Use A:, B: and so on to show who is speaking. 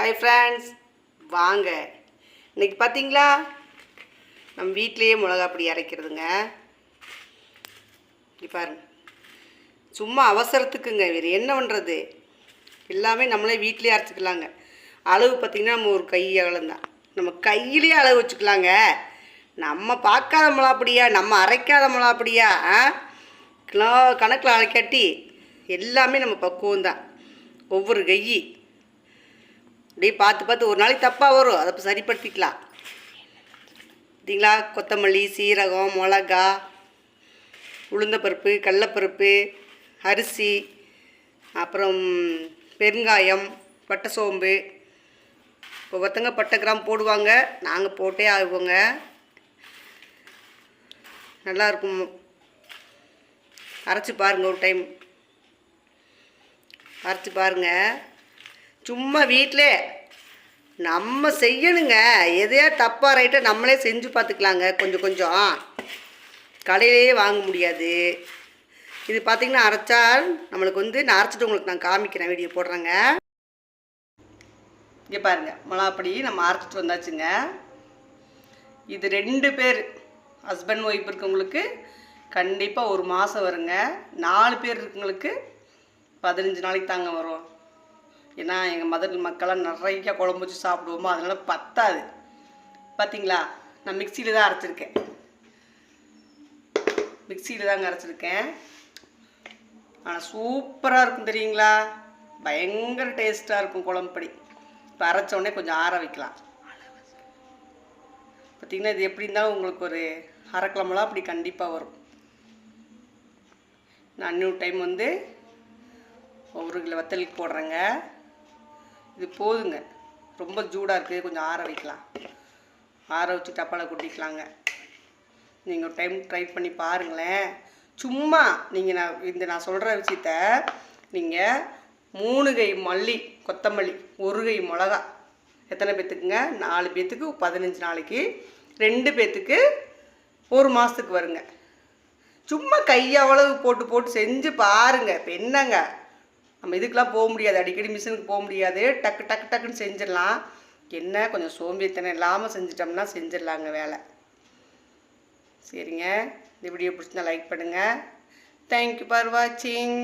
A: Hi friends வாங்க. இன்னைக்கு பார்த்தீங்களா நம்ம வீட்டிலேயே மிளகா பொடி அரைக்கிறதுங்க பாருங்க. சும்மா அவசரத்துக்குங்க. வேறு என்ன பண்ணுறது எல்லாமே நம்மளே வீட்டிலே அரைச்சிக்கலாங்க. அளவு பார்த்திங்கன்னா நம்ம ஒரு கை அகலந்தான் நம்ம கையிலேயே அளவு வச்சுக்கலாங்க. நம்ம பார்க்காத மிளகாப்பொடியா? நம்ம அரைக்காத மிளகாப்பொடியா? ஆ? கிலோ கணக்கில் அரைக்காட்டி எல்லாமே நம்ம பக்குவம் தான் ஒவ்வொரு கை அப்படியே பார்த்து பார்த்து ஒரு நாளைக்கு தப்பாக வரும். அதை அப்ப சரிப்படுத்திக்கலாம். பார்த்தீங்களா? கொத்தமல்லி சீரகம் மிளகா உளுந்தப்பருப்பு கடலப்பருப்பு அரிசி அப்புறம் பெருங்காயம் பட்டை சோம்பு. ஒவ்வொருத்தங்க பட்டை கிராம் போடுவாங்க. நாங்கள் போட்டே ஆகுவோங்க. நல்லா இருக்கும். அரைச்சி பாருங்கள் ஒரு டைம் அரைச்சி பாருங்கள் சும்மா வீட்டிலே நம்ம செய்யணுங்க. எதையா தப்பாக ரைட்டாக நம்மளே செஞ்சு பார்த்துக்கலாங்க கொஞ்சம் கொஞ்சம். கடையிலேயே வாங்க முடியாது. இது பார்த்திங்கன்னா அரைச்சால் நம்மளுக்கு வந்து நான் அரைச்சிட்டு உங்களுக்கு நான் காமிக்கிறேன் வீடியோ போடுறேங்க. இங்கே பாருங்கள் மிளகாப்பொடி நம்ம அரைச்சிட்டு வந்தாச்சுங்க. இது ரெண்டு பேர் ஹஸ்பண்ட் ஒய்ஃப் இருக்கவங்களுக்கு கண்டிப்பாக ஒரு மாதம் வருங்க. நாலு பேர் இருக்கவங்களுக்கு பதினஞ்சு நாளைக்கு தாங்க வரும். ஏன்னா எங்கள் மதர் மக்கள்லாம் நிறைய குழம்பு வச்சு சாப்பிடுவோமோ அதனால் பத்தாது. பார்த்தீங்களா நான் மிக்சியில் தான் அரைச்சிருக்கேன். மிக்சியில் தாங்க அரைச்சிருக்கேன். ஆனால் சூப்பராக இருக்கும் தெரியுங்களா? பயங்கர டேஸ்ட்டாக இருக்கும் குழம்புப்படி இப்போ அரைச்சோடனே கொஞ்சம் ஆற வைக்கலாம். பார்த்திங்கன்னா இது எப்படி இருந்தாலும் உங்களுக்கு ஒரு அரைக்கிழமெல்லாம் அப்படி கண்டிப்பாக வரும். நான் இன்னொரு டைம் வந்து ஒரு கிலோ வத்தலுக்கு போடுறேங்க. இது போதுங்க. ரொம்ப சூடாக இருக்குது கொஞ்சம் ஆற வைக்கலாம். ஆற வச்சு டப்பாவில் கொட்டிக்கலாங்க. நீங்கள் ஒரு டைம் ட்ரை பண்ணி பாருங்களேன். சும்மா நீங்கள் நான் இந்த நான் சொல்கிற விஷயத்த நீங்கள் மூணு கை மல்லி கொத்தமல்லி ஒரு கை மிளகா எத்தனை பேர்த்துக்குங்க நாலு பேர்த்துக்கு பதினஞ்சு நாளைக்கு. ரெண்டு பேர்த்துக்கு ஒரு மாதத்துக்கு வருங்க. சும்மா கையளவு போட்டு போட்டு செஞ்சு பாருங்க. இப்போ என்னங்க? நம்ம இதுக்கெலாம் போக முடியாது. அடிக்கடி மிஷினுக்கு போக முடியாது. டக்கு டக்கு டக்குன்னு செஞ்சிடலாம். என்ன? கொஞ்சம் சோம்பேறித்தனம் இல்லாமல் செஞ்சிட்டோம்னா செஞ்சிடலாங்க வேலை. சரிங்க. இந்த வீடியோ பிடிச்சிருந்தா லைக் பண்ணுங்கள் தேங்க்யூ ஃபார் வாட்சிங்